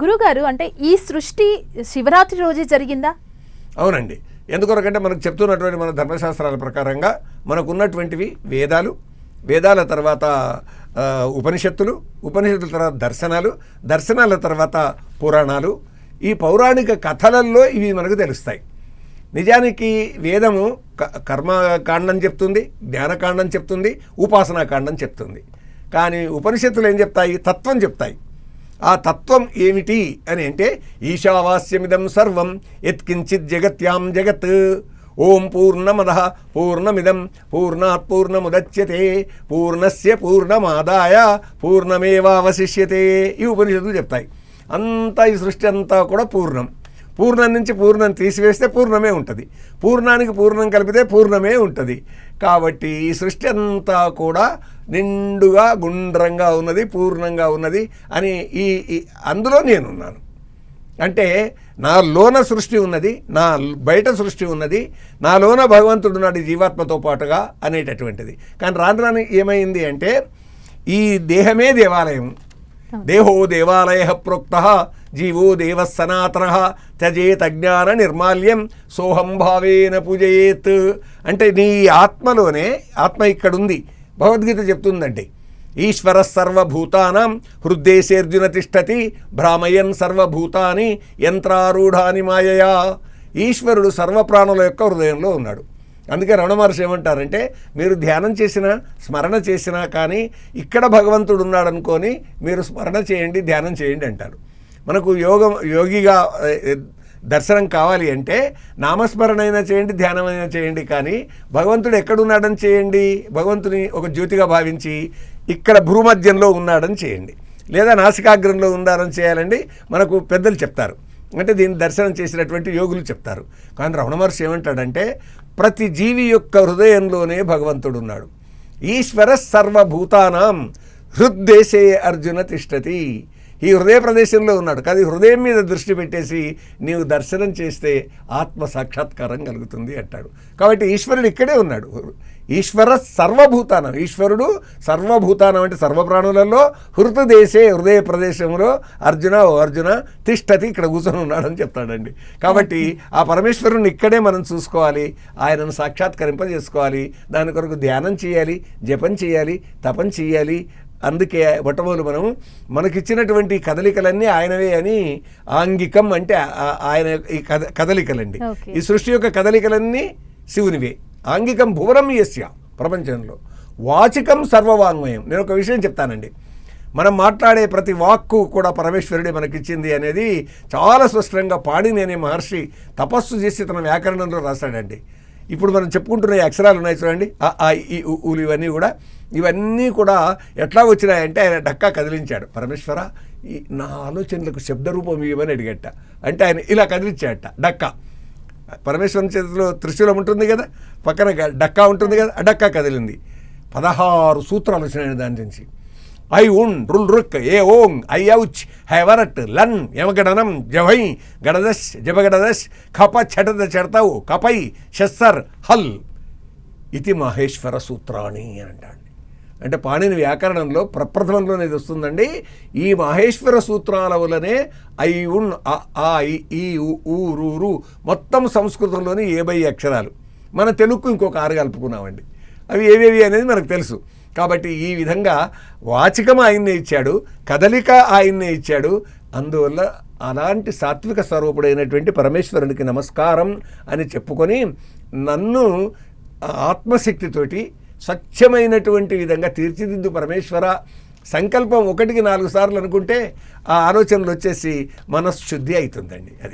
గురుగారు అంటే ఈ సృష్టి శివరాత్రి రోజే జరిగిందా? అవునండి. ఎందుకొరకంటే మనకు చెప్తున్నటువంటి మన ధర్మశాస్త్రాల ప్రకారంగా మనకున్నటువంటివి వేదాలు వేదాల తర్వాత ఉపనిషత్తులు ఉపనిషత్తుల తర్వాత దర్శనాలు దర్శనాల తర్వాత పురాణాలు ఈ పౌరాణిక కథలల్లో ఇవి మనకు తెలుస్తాయి. నిజానికి వేదము క- కర్మకాండం చెప్తుంది జ్ఞానకాండం చెప్తుంది ఉపాసనాకాండం చెప్తుంది. కానీ ఉపనిషత్తులు ఏం చెప్తాయి? తత్వం చెప్తాయి. ఆ తత్వం ఏమిటి అని అంటే ఈశావాస్యమిదం సర్వం ఎత్కించిత్ జగత్యాం జగత్. ఓం పూర్ణమద పూర్ణమిదం పూర్ణాత్ పూర్ణముదచ్యతే పూర్ణస్య పూర్ణమాదాయ పూర్ణమేవావశిష్యతే ఈ ఉపనిషత్తులు చెప్తాయి. అంతా ఈ సృష్టి అంతా కూడా పూర్ణం. పూర్ణం నుంచి పూర్ణం తీసివేస్తే పూర్ణమే ఉంటుంది. పూర్ణానికి పూర్ణం కలిపితే పూర్ణమే ఉంటుంది. కాబట్టి ఈ సృష్టి అంతా కూడా నిండుగా గుండ్రంగా ఉన్నది పూర్ణంగా ఉన్నది అని ఈ అందులో నేనున్నాను. అంటే నా లోన సృష్టి ఉన్నది నా బయట సృష్టి ఉన్నది నా లోన భగవంతుడు ఈ జీవాత్మతో పాటుగా అనేటటువంటిది. కానీ రాను రాను ఏమైంది అంటే ఈ దేహమే దేవాలయం. దేహో దేవాలయ ప్రోక్త జీవో దేవ సనాతన త్యజేత్ అజ్ఞాన నిర్మాల్యం సోహం భావేన పూజయేత్. అంటే నీ ఆత్మలోనే ఆత్మ ఇక్కడుంది. భగవద్గీత చెప్తుందండి. ఈశ్వర సర్వభూతానం హృద్దేశేర్జున తిష్టతి భ్రామయన్ సర్వభూతాని యంత్రారూఢాని మాయయా. ఈశ్వరుడు సర్వప్రాణుల యొక్క హృదయంలో ఉన్నాడు. అందుకే రమణ మహర్షి ఏమంటారంటే మీరు ధ్యానం చేసినా స్మరణ చేసినా కానీ ఇక్కడ భగవంతుడు ఉన్నాడనుకొని మీరు స్మరణ చేయండి ధ్యానం చేయండి అంటారు. మనకు యోగం యోగిగా దర్శనం కావాలి అంటే నామస్మరణ అయినా చేయండి ధ్యానం అయినా చేయండి కానీ భగవంతుడు ఎక్కడున్నాడని చేయండి భగవంతుని ఒక జ్యోతిగా భావించి ఇక్కడ భూమధ్యంలో ఉన్నాడని చేయండి. లేదా నాసికాగ్రంలో ఉన్నారని చేయాలండి మనకు పెద్దలు చెప్తారు. అంటే దీన్ని దర్శనం చేసినటువంటి యోగులు చెప్తారు. కానీ రమణ మహర్షి ఏమంటాడంటే ప్రతి జీవి యొక్క హృదయంలోనే భగవంతుడు ఉన్నాడు. ఈశ్వర సర్వభూతానాం హృద్దేశే అర్జున తిష్టతి. ఈ హృదయ ప్రదేశంలో ఉన్నాడు. కానీ హృదయం మీద దృష్టి పెట్టేసి నీవు దర్శనం చేస్తే ఆత్మ సాక్షాత్కారం కలుగుతుంది అంటాడు. కాబట్టి ఈశ్వరుడు ఇక్కడే ఉన్నాడు. ఈశ్వర సర్వభూతానం. ఈశ్వరుడు సర్వభూతానం అంటే సర్వప్రాణులలో హృతదేశే హృదయ ప్రదేశంలో అర్జున ఓ అర్జున తిష్టతి ఇక్కడ కూర్చొని ఉన్నాడని చెప్తాడండి. కాబట్టి ఆ పరమేశ్వరుని ఇక్కడే మనం చూసుకోవాలి. ఆయనను సాక్షాత్కరింపజేసుకోవాలి. దాని కొరకు ధ్యానం చేయాలి జపం చేయాలి తపం చేయాలి అందుకే మొట్టమొదలు మనం మనకిచ్చినటువంటి కదలికలన్నీ ఆయనవే అని ఆంగికం అంటే ఆయన ఈ కద కదలికలండి. ఈ సృష్టి యొక్క కదలికలన్నీ శివునివే. ఆంగికం భువనం యస్య ప్రపంచంలో. వాచికం సర్వవాంగ్మయం. నేను ఒక విషయం చెప్తానండి. మనం మాట్లాడే ప్రతి వాక్కు కూడా పరమేశ్వరుడే మనకిచ్చింది అనేది చాలా స్పష్టంగా పాడిని అనే మహర్షి తపస్సు చేసి తన వ్యాకరణంలో రాశాడండి. ఇప్పుడు మనం చెప్పుకుంటున్న ఈ అక్షరాలు ఉన్నాయి చూడండి. ఈ ఊలు ఇవన్నీ కూడా. ఇవన్నీ కూడా ఎట్లా వచ్చినాయంటే ఆయన డక్కా కదిలించాడు. పరమేశ్వర ఈ నా ఆలోచనలకు శబ్దరూపం ఇవ్వమని అడిగట. అంటే ఆయన ఇలా కదిలించాడట డక్కా. పరమేశ్వరం చేతిలో త్రిశూలం ఉంటుంది కదా పక్కన డక్కా ఉంటుంది కదా ఆ డక్కా కదిలింది. పదహారు సూత్రాలు వచ్చినాయి దాని నుంచి. ఐ ఉన్ రుల్ రుక్ ఏ ఓం ఐ ఔచ్ హెవరట్ లన్ యమగడనం జవై గడదశ్ జబగడదశ్ కప చెటద చెడతావు కపై షస్సర్ హల్ ఇది మహేశ్వర సూత్రాణి అని అంటాడు. అంటే పాణిని వ్యాకరణంలో ప్రప్రథమంలోనే ఇది వస్తుందండి. ఈ మహేశ్వర సూత్రాల వల్లనే ఐ ఉన్ అ, ఆ ఈ ఉ, ఊ మొత్తం సంస్కృతంలోని ఏబై అక్షరాలు. మన తెలుగుకు ఇంకొక ఆరు కలుపుకున్నామండి. అవి ఏవేవి అనేది మనకు తెలుసు. కాబట్టి ఈ విధంగా వాచికం ఆయన్నే ఇచ్చాడు కదలిక ఆయన్నే ఇచ్చాడు. అందువల్ల అలాంటి సాత్విక స్వరూపుడైనటువంటి పరమేశ్వరునికి నమస్కారం అని చెప్పుకొని నన్ను ఆత్మశక్తితోటి స్వచ్ఛమైనటువంటి విధంగా తీర్చిదిద్దు పరమేశ్వర సంకల్పం ఒకటికి నాలుగు సార్లు అనుకుంటే ఆ ఆలోచనలు వచ్చేసి మనశ్శుద్ధి అవుతుందండి అది.